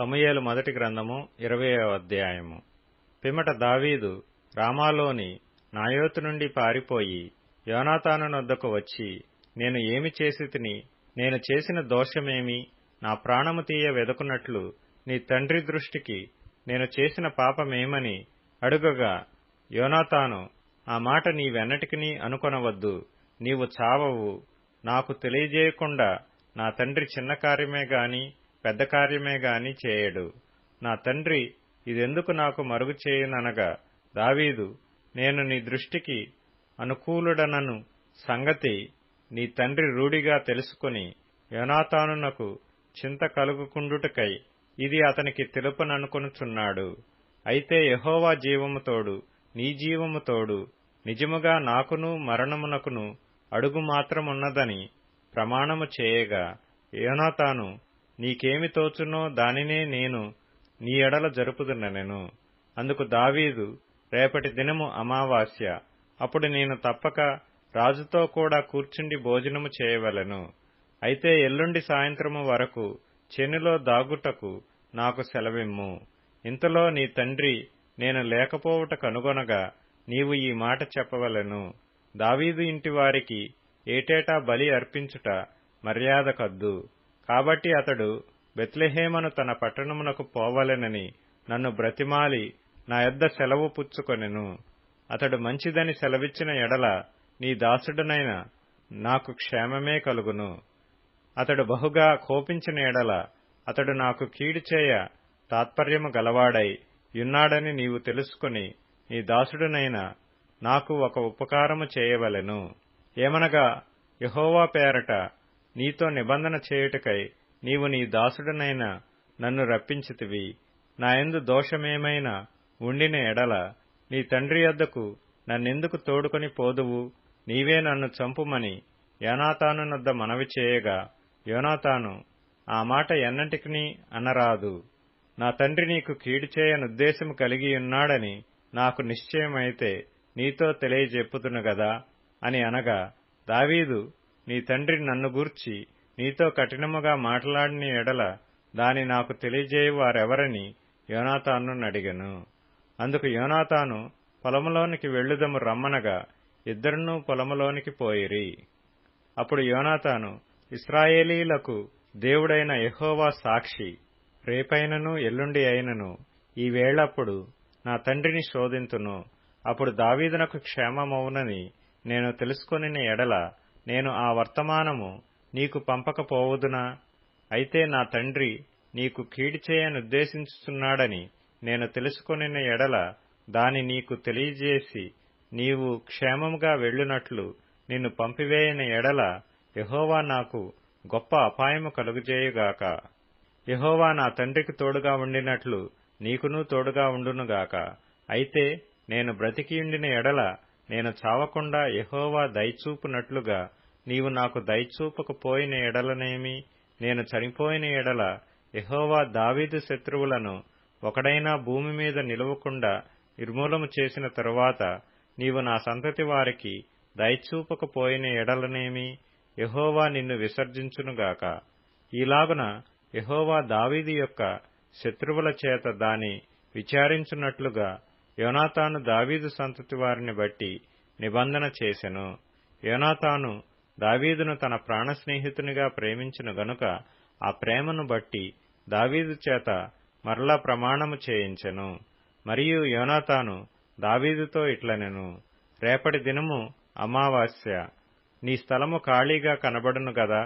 సమూయేలు మొదటి గ్రంథము ఇరవై అధ్యాయము. పిమ్మట దావీదు రామాలోని నాయోతు నుండి పారిపోయి యోనాతాను నొద్దకు వచ్చి నేను ఏమి చేసి తిని నేను చేసిన దోషమేమి? నా ప్రాణము తీయ వెదకున్నట్లు నీ తండ్రి దృష్టికి నేను చేసిన పాపమేమని అడుగగా యోనాతాను ఆ మాట నీవెన్నటికినీ అనుకొనవద్దు. నీవు చావవు. నాకు తెలియజేయకుండా నా తండ్రి చిన్న కార్యమే గాని పెద్ద కార్యమే గాని చేయడు. నా తండ్రి ఇదెందుకు నాకు మరుగు చేయననగా దావీదు నేను నీ దృష్టికి అనుకూలుడనను సంగతి నీ తండ్రి రూఢిగా తెలుసుకుని యోనాతానునకు చింత కలుగుకుండుటకై ఇది అతనికి తెలుపననుకొనుచున్నాడు. అయితే యహోవా జీవముతోడు నీ జీవముతోడు నిజముగా నాకును మరణమునకును అడుగు మాత్రమున్నదని ప్రమాణము చేయగా యోనాతాను నీకేమి తోచునో దానినే నేను నీ ఎడల జరుపుదునెను అందుకు దావీదు రేపటి దినము అమావాస్య. అప్పుడు నేను తప్పక రాజుతో కూడా కూర్చుండి భోజనము చేయవలెను. అయితే ఎల్లుండి సాయంత్రము వరకు చెనులో దాగుటకు నాకు సెలవిమ్ము. ఇంతలో నీ తండ్రి నేను లేకపోవుట కనుగొనగా నీవు ఈ మాట చెప్పవలెను. దావీదు ఇంటి వారికి ఏటేటా బలి అర్పించుట మర్యాద కద్దు కాబట్టి అతడు బెత్లెహేమను తన పట్టణమునకు పోవలెనని నన్ను బ్రతిమాలి నా యొద్ద సెలవు పుచ్చుకొనెను. అతడు మంచిదని సెలవిచ్చిన ఎడల నీ దాసుడనైన నాకు క్షేమమే కలుగును. అతడు బహుగా కోపించిన ఎడల అతడు నాకు కీడు చేయ తాత్పర్యము గలవాడై యున్నాడని నీవు తెలుసుకుని నీ దాసుడునైన నాకు ఒక ఉపకారము చేయవలెను. ఏమనగా యహోవా పేరట నీతో నిబంధన చేయుటకై నీవు నీ దాసుడనైన నన్ను రప్పించితివి. నాయందు దోషమేమైనా ఉండిన ఎడల నీ తండ్రి యొద్దకు నన్నెందుకు తోడుకొని పోదువు? నీవే నన్ను చంపుమని యోనాతానునొద్ద మనవి చేయగా యోనాతాను ఆ మాట ఎన్నటికినీ అనరాదు. నా తండ్రి నీకు కీడు చేయనుద్దేశము కలిగియున్నాడని నాకు నిశ్చయమైతే నీతో తెలియజెప్పుతును గదా అని అనగా దావీదు నీ తండ్రి నన్ను గూర్చి నీతో కఠినముగా మాట్లాడిన ఎడల దాని నాకు తెలియజేయు వారెవరని యోనాతాను అడిగను. అందుకు యోనాతాను పొలములోనికి వెళ్ళుదము రమ్మనగా ఇద్దరునూ పొలములోనికి పోయిరి. అప్పుడు యోనాతాను ఇస్రాయేలీలకు దేవుడైన యహోవా సాక్షి రేపైనను ఎల్లుండి అయినను ఈ వేళప్పుడు నా తండ్రిని శోధింతును. అప్పుడు దావీదునకు క్షేమమవునని నేను తెలుసుకొనిన ఎడల నేను ఆ వర్తమానము నీకు పంపకపోవదునా? అయితే నా తండ్రి నీకు కీడి చేయనుద్దేశించుచున్నాడని నేను తెలుసుకొనిన ఎడల దాని నీకు తెలియజేసి నీవు క్షేమముగా వెళ్ళునట్లు నిన్ను పంపివేయని ఎడల యహోవా నాకు గొప్ప అపాయము కలుగుజేయుగాక. యహోవా నా తండ్రికి తోడుగా ఉండినట్లు నీకునూ తోడుగా ఉండునుగాక. అయితే నేను బ్రతికియుండిన ఎడల నేను చావకుండా యహోవా దయచూపునట్లుగా నీవు నాకు దయచూపకపోయిన ఎడలనేమి? నేను చనిపోయిన ఎడల యహోవా దావీదు శత్రువులను ఒకడైనా భూమి మీద నిలవకుండా నిర్మూలము చేసిన తరువాత నీవు నా సంతతి వారికి దయచూపకపోయిన ఎడలనేమి? యహోవా నిన్ను విసర్జించునుగాక ఈలాగున యహోవా దావీది యొక్క శత్రువుల చేత దాని విచారించున్నట్లుగా యోనాతాను దావీదు సంతతి వారిని బట్టి నిబంధన చేసెను. యోనాతాను దావీదును తన ప్రాణ స్నేహితునిగా ప్రేమించిన గనుక ఆ ప్రేమను బట్టి దావీదు చేత మరలా ప్రమాణము చేయించెను. మరియు యోనాతాను దావీదుతో ఇట్లనెను రేపటి దినము అమావాస్య నీ స్థలము ఖాళీగా కనబడును గదా.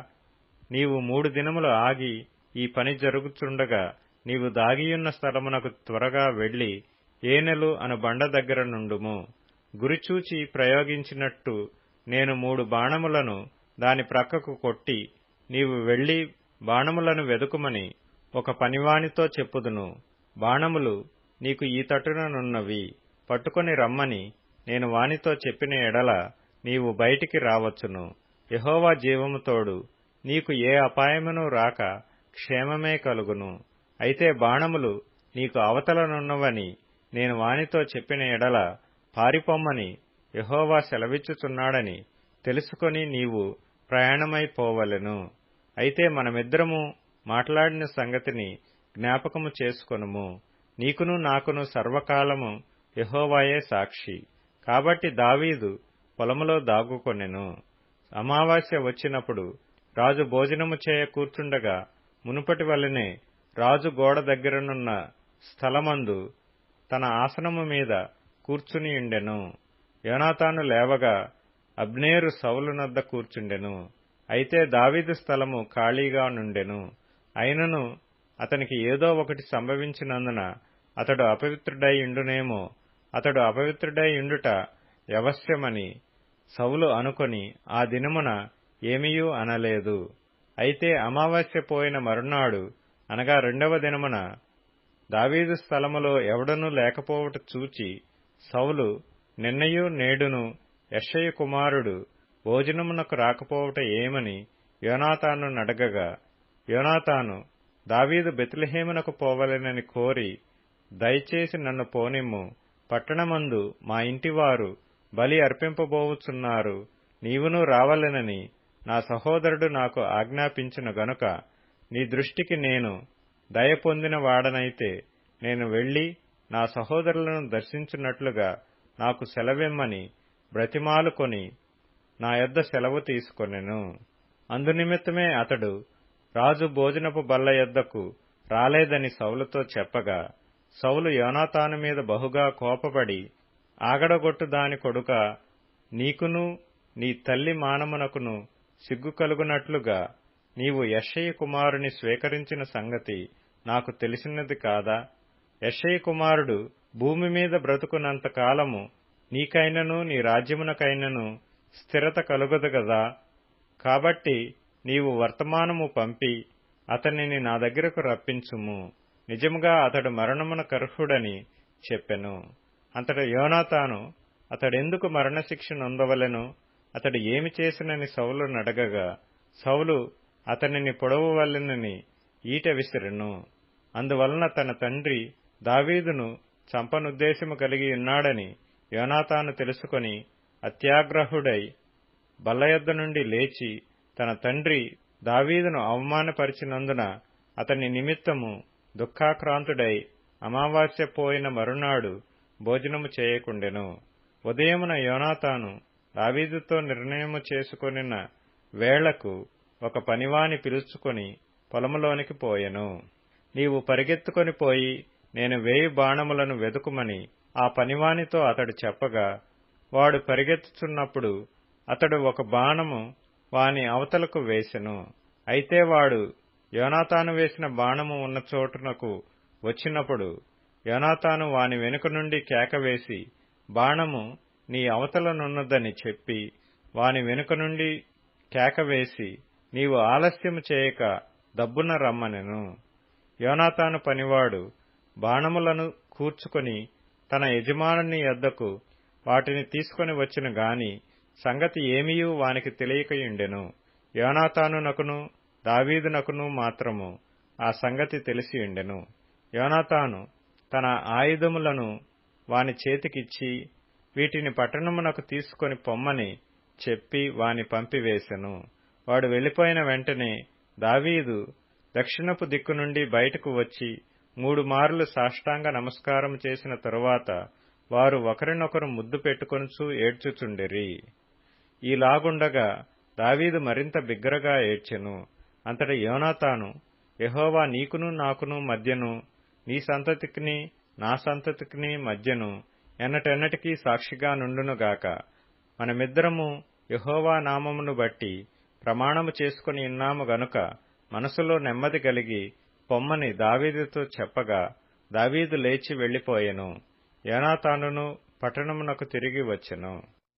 నీవు మూడు దినములు ఆగి ఈ పని జరుగుతుండగా నీవు దాగియున్న స్థలమునకు త్వరగా వెళ్ళి ఏనెలు అను బండ దగ్గర నుండుము. గురిచూచి ప్రయోగించినట్టు నేను మూడు బాణములను దాని ప్రక్కకు కొట్టి నీవు వెళ్ళి బాణములను వెదుకుమని ఒక పనివానితో చెప్పుదును. బాణములు నీకు ఈ తట్టుననున్నవి పట్టుకొని రమ్మని నేను వానితో చెప్పిన ఎడల నీవు బయటికి రావచ్చును. యహోవా జీవము తోడు నీకు ఏ అపాయమును రాక క్షేమమే కలుగును. అయితే బాణములు నీకు అవతలనున్నవని నేను వానితో చెప్పిన ఎడల పారిపొమ్మని యహోవా సెలవిచ్చుచున్నాడని తెలుసుకొని నీవు ప్రయాణమైపోవలెను అయితే మనమిద్దరము మాట్లాడిన సంగతిని జ్ఞాపకము చేసుకొనుము. నీకును నాకును సర్వకాలము యహోవాయే సాక్షి. కాబట్టి దావీదు పొలములో దాగుకొనెను. అమావాస్య వచ్చినప్పుడు రాజు భోజనము చేయ కూర్చుండగా మునుపటి వలనే రాజు గోడ దగ్గరనున్న స్థలమందు తన ఆసనము మీద కూర్చునియుండెను యోనాతాను లేవగా అబ్నేరు సౌలునద్ద కూర్చుండెను. అయితే దావీదు స్థలము ఖాళీగా నుండెను. అయినను అతనికి ఏదో ఒకటి సంభవించినందున అతడు అపవిత్రుడై ఉండునేమో. అతడు అపవిత్రుడై ఉండుట వ్యవశ్యమని సౌలు అనుకొని ఆ దినమున ఏమీయూ అనలేదు. అయితే అమావాస్య పోయిన మరునాడు అనగా రెండవ దినమున దావీదు స్థలములో ఎవడనూ లేకపోవట చూచి సౌలు నిన్నయు నేడును యషయ్య కుమారుడు భోజనమునకు రాకపోవట ఏమని యోనాతాను నడగగా యోనాతాను దావీదు బెత్లెహేమునకు పోవలెనని కోరి దయచేసి నన్ను పోనిమ్ము. పట్టణమందు మా ఇంటివారు బలి అర్పింపబోవుచున్నారు. నీవును రావలెనని నా సహోదరుడు నాకు ఆజ్ఞాపించిన గనుక నీ దృష్టికి నేను దయ పొందిన వాడనైతే నేను వెళ్ళి నా సహోదరులను దర్శించున్నట్లుగా నాకు సెలవిమ్మని బ్రతిమాలుకొని నా యొద్ద సెలవు తీసుకొనెను. అందునిమిత్తమే అతడు రాజు భోజనపు బల్ల యొద్దకు రాలేదని సౌలుతో చెప్పగా సౌలు యోనాతాను మీద బహుగా కోపపడి ఆగడగొట్టు దాని కొడుక నీకును నీ తల్లి మానమునకును సిగ్గు కలుగునట్లుగా నీవు యషయ కుమారుని స్వీకరించిన సంగతి నాకు తెలిసినది కాదా? యషయ కుమారుడు భూమి మీద బ్రతుకున్నంత కాలము నీకైనను నీ రాజ్యమునకైనను స్థిరత కలుగదు గదా? కాబట్టి నీవు వర్తమానము పంపి అతనిని నా దగ్గరకు రప్పించుము. నిజముగా అతడు మరణమున కర్హుడని చెప్పెను. అంతట యోనాతాను అతడెందుకు మరణశిక్ష నొందవలెను? అతడు ఏమి చేసినని సౌలు నడగగా సౌలు అతనిని పొడవవలెనని ఈట విసిరెను. అందువలన తన తండ్రి దావీదును చంపనుద్దేశము కలిగి ఉన్నాడని యోనాతాను తెలుసుకొని అత్యాగ్రహుడై బల్లయద్ద నుండి లేచి తన తండ్రి దావీదును అవమానపరిచినందున అతని నిమిత్తము దుఃఖాక్రాంతుడై అమావాస్య పోయిన మరునాడు భోజనము చేయకుండెను. ఉదయమున యోనాతాను దావీదుతో నిర్ణయము చేసుకొనిన వేళకు ఒక పనివాని పిలుచుకొని పొలములోనికి పోయెను. నీవు పరిగెత్తుకొని పోయి నేను వేయి బాణములను వెదుకుమని ఆ పనివానితో అతడు చెప్పగా వాడు పరిగెత్తుచున్నప్పుడు అతడు ఒక బాణము వాని అవతలకు వేసెను. అయితే వాడు యోనాతాను వేసిన బాణము ఉన్న చోటునకు వచ్చినప్పుడు యోనాతాను వాని వెనుక నుండి కేకవేసి బాణము నీ అవతలనున్నదని చెప్పి వాని వెనుక నుండి కేకవేసి నీవు ఆలస్యము చేయక దబ్బున రమ్మనెను. యోనాతాను పనివాడు బాణములను కూర్చుకొని తన యజమానుని యొద్దకు వాటిని తీసుకొని వచ్చిన గాని సంగతి ఏమీయూ వానికి తెలియకయుండెను. యోనాతానునకును దావీదునకును మాత్రము ఆ సంగతి తెలిసియుండెను. యోనాతాను తన ఆయుధములను వాని చేతికిచ్చి వీటిని పట్టణమునకు తీసుకొని పొమ్మని చెప్పి వాని పంపివేశెను వాడు వెళ్ళిపోయిన వెంటనే దావీదు దక్షిణపు దిక్కు నుండి బయటకు వచ్చి మూడు మార్లు సాష్టాంగ నమస్కారం చేసిన తరువాత వారు ఒకరినొకరు ముద్దు పెట్టుకొనుచూ ఏడ్చుచుండిరి. ఈలాగుండగా దావీదు మరింత బిగ్గరగా ఏడ్చెను. అంతటి యోనాతాను యహోవా నీకును నాకును మధ్యను నీ సంతతికిని నా సంతతికిని మధ్యను ఎన్నటెన్నటికీ సాక్షిగా నుండునుగాక. మనమిద్దరము యహోవా నామమును బట్టి ప్రమాణము చేసుకుని ఉన్నాము గనుక మనసులో నెమ్మది కలిగి పొమ్మని దావీదుతో చెప్పగా దావీదు లేచి వెళ్ళిపోయెను యోనాతానును పట్టణమునకు తిరిగి వచ్చెను.